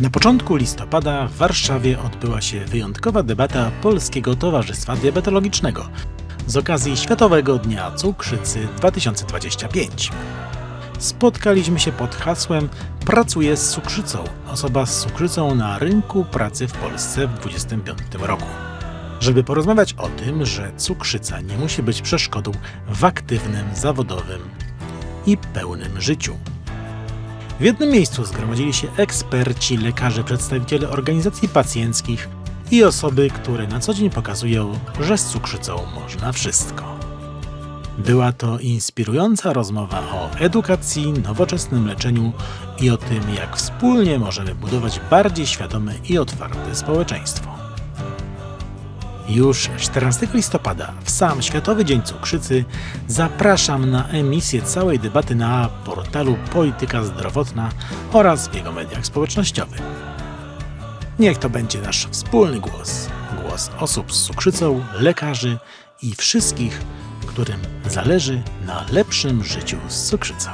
Na początku listopada w Warszawie odbyła się wyjątkowa debata Polskiego Towarzystwa Diabetologicznego z okazji Światowego Dnia Cukrzycy 2025. Spotkaliśmy się pod hasłem Pracuję z cukrzycą. Osoba z cukrzycą na rynku pracy w Polsce w 2025 roku. Żeby porozmawiać o tym, że cukrzyca nie musi być przeszkodą w aktywnym, zawodowym i pełnym życiu. W jednym miejscu zgromadzili się eksperci, lekarze, przedstawiciele organizacji pacjenckich i osoby, które na co dzień pokazują, że z cukrzycą można wszystko. Była to inspirująca rozmowa o edukacji, nowoczesnym leczeniu i o tym, jak wspólnie możemy budować bardziej świadome i otwarte społeczeństwo. Już 14 listopada, w sam Światowy Dzień Cukrzycy, zapraszam na emisję całej debaty na portalu Polityka Zdrowotna oraz w jego mediach społecznościowych. Niech to będzie nasz wspólny głos. Głos osób z cukrzycą, lekarzy i wszystkich, którym zależy na lepszym życiu z cukrzycą.